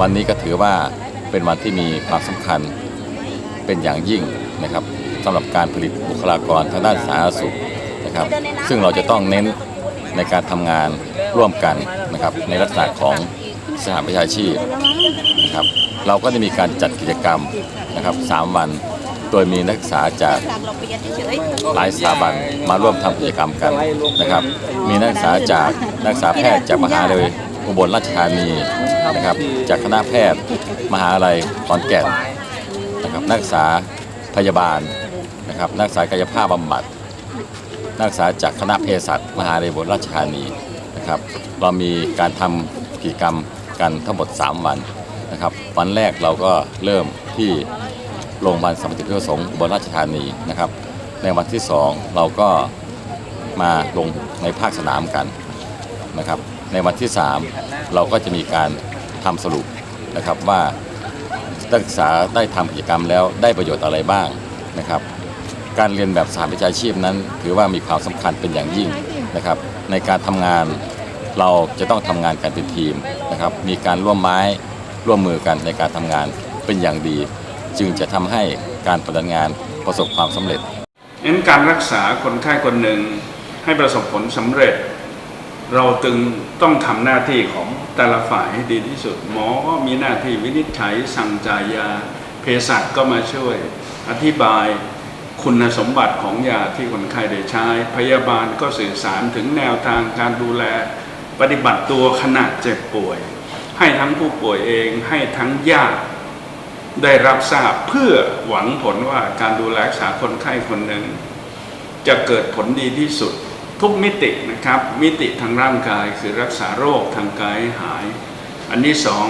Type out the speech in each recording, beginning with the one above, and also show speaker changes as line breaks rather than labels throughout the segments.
วันนี้ก็ถือว่าเป็นวันที่มีความสำคัญเป็นอย่างยิ่งนะครับสำหรับการผลิตบุคลากรทางด้านสาธารณสุขนะครับ ซึ่งเราจะต้องเน้นในการทำงานร่วมกันนะครับในลักษณะของสหวิชาชีพนะครับ เราก็ได้มีการจัดกิจกรรมนะครับสามวันโดยมีนักศึกษาจากหลายสถาบันมาร่วมทำกิจกรรมกันนะครับ มีนักศึกษาจากนักศึกษาแพทย์จากมหาวิทยาลัย อุบลราชธานีนะครับ จากคณะแพทย์มหาวิทยาลัยขอนแก่นนะครับนักศึกษาพยาบาลนะครับ นักศึกษากายภาพบำบัด นักศึกษาจากคณะเภสัชมหาวิทยาลัยอุบลราชธานีนะครับ เรามีการทำกิจกรรมกันทั้งหมด 3 วันนะครับ วันแรกเราก็เริ่มที่โรงพยาบาลสมเด็จพระสงฆ์อุบลราชธานีนะครับ ในวันที่ 2 เราก็มาลงในภาคสนามกันนะครับ ในวันที่ 3 เราก็จะมีการทำสรุปนะครับว่านักศึกษาได้ทำกิจกรรมแล้วได้ประโยชน์อะไรบ้างนะครับ การเรียนแบบสหวิชาชีพนั้น ถือว่ามีความสำคัญเป็นอย่างยิ่งนะครับ ในการทำงานเราจะต้องทำงานกันเป็นทีมนะครับ มีการร่วมไม้ร่วมมือกันในการทำงานเป็นอย่างดี จึงจะทำให้การปฏิบัติงานประสบความสำเร็จ
งั้นการรักษาคนไข้คนหนึ่งให้ประสบผลสำเร็จ เราตึงต้องทำหน้าที่ของแต่ละฝ่ายให้ดีที่สุด หมอก็มีหน้าที่วินิจฉัยสั่งจ่ายยาเภสัชก็มาช่วย อธิบายคุณสมบัติของยาที่คนไข้ได้ใช้ พยาบาลก็สื่อสารถึงแนวทางการดูแล ปฏิบัติตัวขณะเจ็บป่วย ให้ทั้งผู้ป่วยเองให้ทั้งญาติได้รับทราบเพื่อหวังผลว่าการดูแลรักษาคนไข้คนหนึ่ง จะเกิดผลดีที่สุด ทุกมิตินะครับ มิติทางร่างกายคือรักษาโรคทางกายหาย อันที่สอง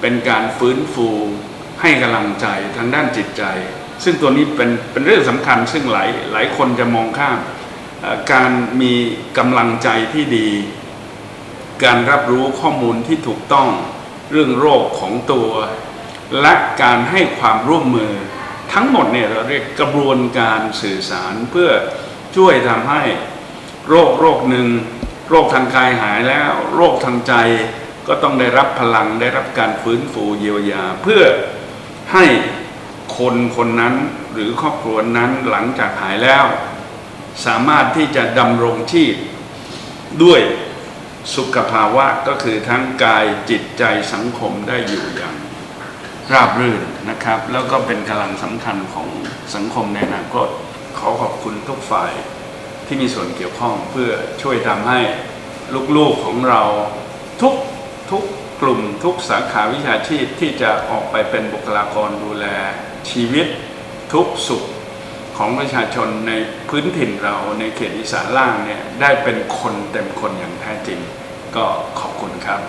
เป็นการฟื้นฟูให้กำลังใจทางด้านจิตใจ ซึ่งตัวนี้เป็นเป็นเรื่องสำคัญซึ่งหลายหลายคนจะมองข้ามการมีกำลังใจที่ดี การรับรู้ข้อมูลที่ถูกต้องเรื่องโรคของตัว และการให้ความร่วมมือ ทั้งหมดเนี่ยเราเรียกกระบวนการสื่อสารเพื่อช่วยทำให้ โรคโรคหนึ่ง โรคทางกายหายแล้ว โรคทางใจก็ต้องได้รับพลังได้รับการฟื้นฟูเยียวยา เพื่อให้คนคนนั้นหรือครอบครัวนั้นหลังจากหายแล้ว สามารถที่จะดำรงชีพ ด้วยสุขภาวะก็คือทั้งกายจิตใจสังคมได้อยู่อย่างราบรื่นนะครับ แล้วก็เป็นกำลังสำคัญของสังคมในอนาคตขอขอบคุณทุกฝ่าย ที่มีส่วนเกี่ยวข้องเพื่อช่วยทำให้ลูกๆของเราทุกทุกกลุ่มทุกสาขาวิชาชีพที่จะออกไปเป็นบุคลากรดูแลชีวิตทุกสุขของประชาชนในพื้นถิ่นเราในเขตอีสานล่างเนี่ยได้เป็นคนเต็มคนอย่างแท้จริง ก็ขอบคุณครับ